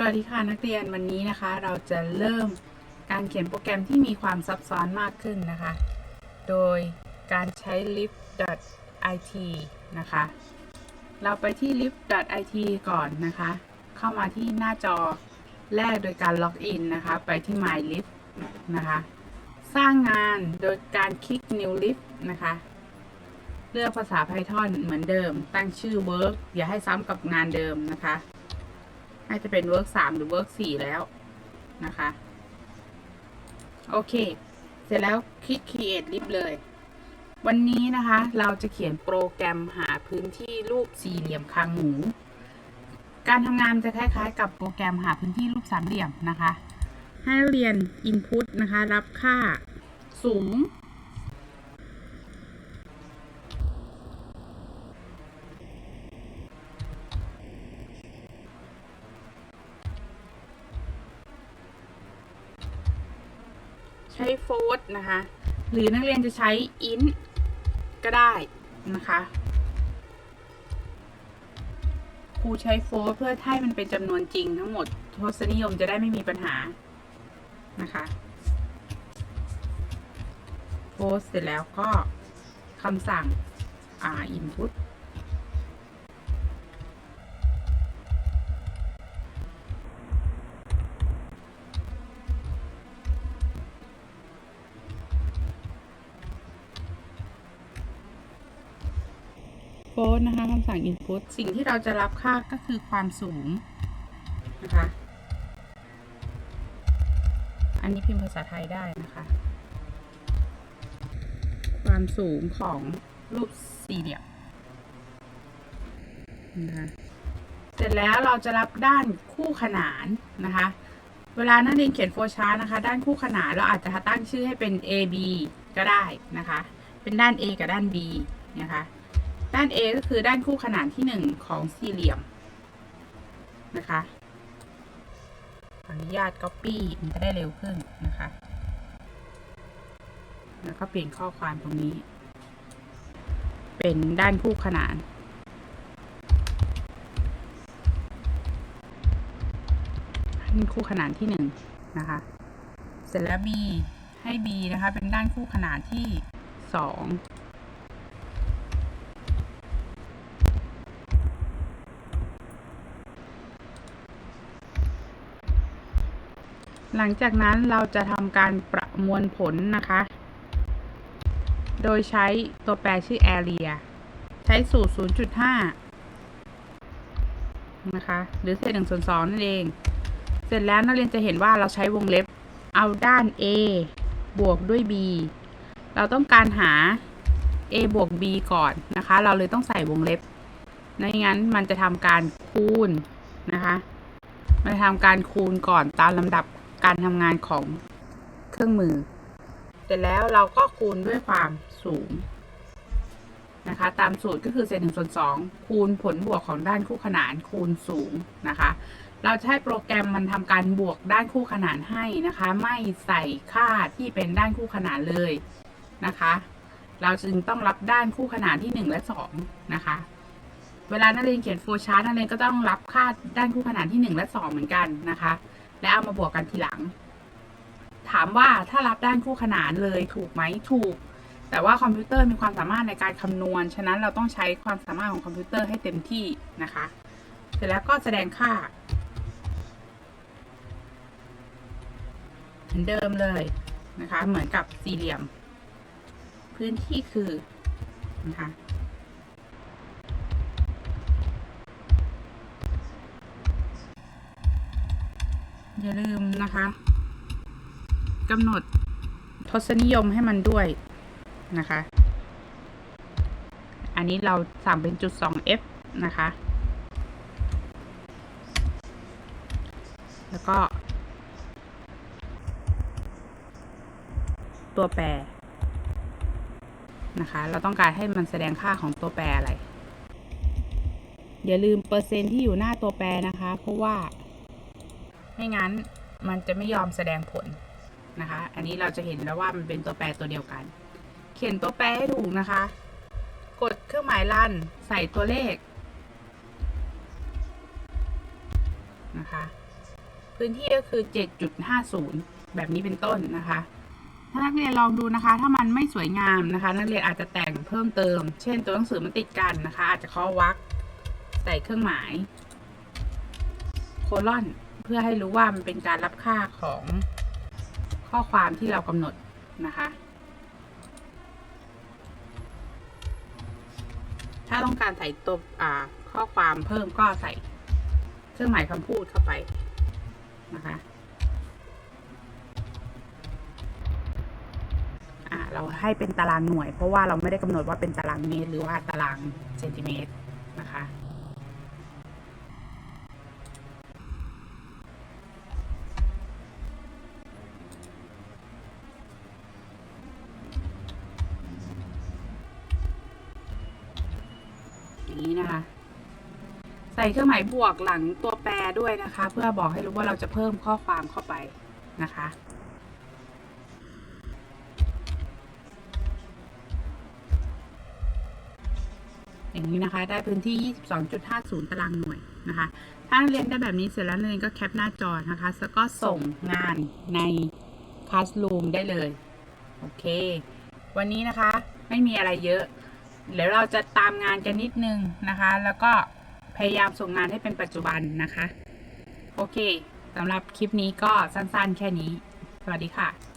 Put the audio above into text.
สวัสดีค่ะนักเรียนวันนี้นะคะ เราจะเริ่มการเขียนโปรแกรมที่มีความซับซ้อนมากขึ้นนะคะ โดยการใช้ lib.it นะคะ เราไปที่ lib.it ก่อนนะคะ เข้ามาที่หน้าจอแรกโดยการล็อกอินนะคะ ไปที่ mylib นะคะ สร้างงานโดยการคลิก new lib นะคะ เลือกภาษา Python เหมือนเดิม ตั้งชื่อ work อย่าให้ซ้ำกับงานเดิมนะคะ น่าจะเป็น work 3หรือ work 4แล้วนะคะ โอเค เสร็จแล้วคลิก create lib เลย วันนี้นะคะ เราจะเขียนโปรแกรมหาพื้นที่รูปสี่เหลี่ยมคางหมู การทำงานจะคล้ายๆ กับโปรแกรมหาพื้นที่รูปสามเหลี่ยมนะคะ ให้เรียน input นะคะ รับค่าสูง ใช้โฟร์นะคะ หรือนักเรียนจะใช้อินก็ได้นะคะครูใช้โฟร์เพื่อให้มันเป็นจำนวนจริงทั้งหมดทศนิยมจะได้ไม่มีปัญหานะคะโฟร์เสร็จแล้วก็คำสั่งอ่า input โฟร์นะคะคำสั่ง input สิ่งที่เราจะรับค่าก็คือความสูงนะคะ อันนี้พิมพ์ภาษาไทยได้นะคะ ความสูงของรูปสี่เหลี่ยมนะคะเสร็จแล้วเราจะรับด้านคู่ขนานนะคะ เวลานักเรียนเขียนโฟล์ชาร์นะคะ ด้านคู่ขนานเราอาจจะตั้งชื่อให้เป็น A B ก็ได้นะคะ เป็นด้าน A กับด้าน B นะคะ ด้าน A ก็คือด้านคู่ขนานที่1ของสี่เหลี่ยมนะคะอนุญาต Copy มันจะได้เร็วขึ้นนะคะ แล้วก็เปลี่ยนข้อความตรงนี้ เป็นด้านคู่ขนานด้านคู่ขนานที่1นะคะ เสร็จแล้ว B ให้ B นะคะ เป็นด้านคู่ขนานที่2 หลังจากนั้นเราจะทำการประมวลผลนะคะ โดยใช้ตัวแปรชื่อ area ใช้สูตร 0.5 นะคะ หรือเศษ1ส่วน2นั่นเอง เสร็จแล้วนักเรียนจะเห็นว่าเราใช้วงเล็บเอาด้าน a บวกด้วย b เราต้องการหา a บวก b ก่อนนะคะ เราเลยต้องใส่วงเล็บไม่งั้นมันจะทำการคูณนะคะ มันทำการคูณก่อนตามลำดับ การทำงานของเครื่องมือ เสร็จแล้วเราก็คูณด้วยความสูงนะคะ ตามสูตรก็คือเศษหนึ่งส่วนสองคูณผลบวกของด้านคู่ขนานคูณสูงนะคะ เราจะให้โปรแกรมมันทำการบวกด้านคู่ขนานให้นะคะ ไม่ใส่ค่าที่เป็นด้านคู่ขนานเลยนะคะ เราจึงต้องรับด้านคู่ขนานที่ 1 และ 2 นะคะ เวลานักเรียนเขียนโฟล์ชาร์ตนักเรียนก็ต้องรับค่าด้านคู่ขนานที่ 1 และ 2 เหมือนกันนะคะ และเอามาบวกกันทีหลัง ถามว่าถ้ารับด้านคู่ขนานเลยถูกไหมถูก แต่ว่าคอมพิวเตอร์มีความสามารถในการคำนวณ ฉะนั้นเราต้องใช้ความสามารถของคอมพิวเตอร์ให้เต็มที่นะคะ เสร็จแล้วก็แสดงค่าเหมือนเดิมเลยนะคะ เหมือนกับสี่เหลี่ยม พื้นที่คือนะคะ อย่าลืมนะคะกำหนดทศนิยมให้มันด้วยนะคะ อันนี้เราสั่งเป็นจุด 2f นะคะ แล้วก็ ตัวแปรนะคะ เราต้องการให้มันแสดงค่าของตัวแปรอะไร อย่าลืมเปอร์เซ็นต์ที่อยู่หน้าตัวแปรนะคะ เพราะว่า ไม่งั้นมันจะไม่ยอมแสดงผลนะคะ อันนี้เราจะเห็นแล้วว่ามันเป็นตัวแปรตัวเดียวกัน เขียนตัวแปรให้ถูกนะคะ กดเครื่องหมายลั่นใส่ตัวเลขนะคะ พื้นที่ก็คือ 7.50 แบบนี้เป็นต้นนะคะถ้านักเรียนลองดูนะคะ ถ้ามันไม่สวยงามนะคะ นักเรียนอาจจะแต่งเพิ่มเติม เช่น ตัวหนังสือมันติดกันนะคะ อาจจะข้อวรรคใส่เครื่องหมาย โคลอน พื่อให้รู้ว่ามันเป็นการรับค่าของข้อความที่เรากำหนดนะคะ ถ้าต้องการใส่ตัวข้อความเพิ่มก็ใส่เครื่องหมายคำพูดเข้าไปนะคะเราให้เป็นตารางหน่วย เพราะว่าเราไม่ได้กำหนดว่าเป็นตารางเมตร หรือว่าตารางเซนติเมตรนะคะ นะคะ ใส่เครื่องหมายบวกหลังตัวแปรด้วยนะคะ เพื่อบอกให้รู้ว่าเราจะเพิ่มข้อความเข้าไปนะคะอย่างนี้นะคะได้พื้นที่ 22.50 ตารางหน่วยนะคะ ถ้าเรียนได้แบบนี้เสร็จแล้วเรียนก็แคปหน้าจอนะคะ แล้วก็ส่งงานใน Classroom ได้เลย โอเค วันนี้นะคะไม่มีอะไรเยอะ เดี๋ยวเราจะตามงานกันนิดนึงนะคะ แล้วก็พยายามส่งงานให้เป็นปัจจุบันนะคะ โอเคสำหรับคลิปนี้ก็สั้นๆ แค่นี้ สวัสดีค่ะ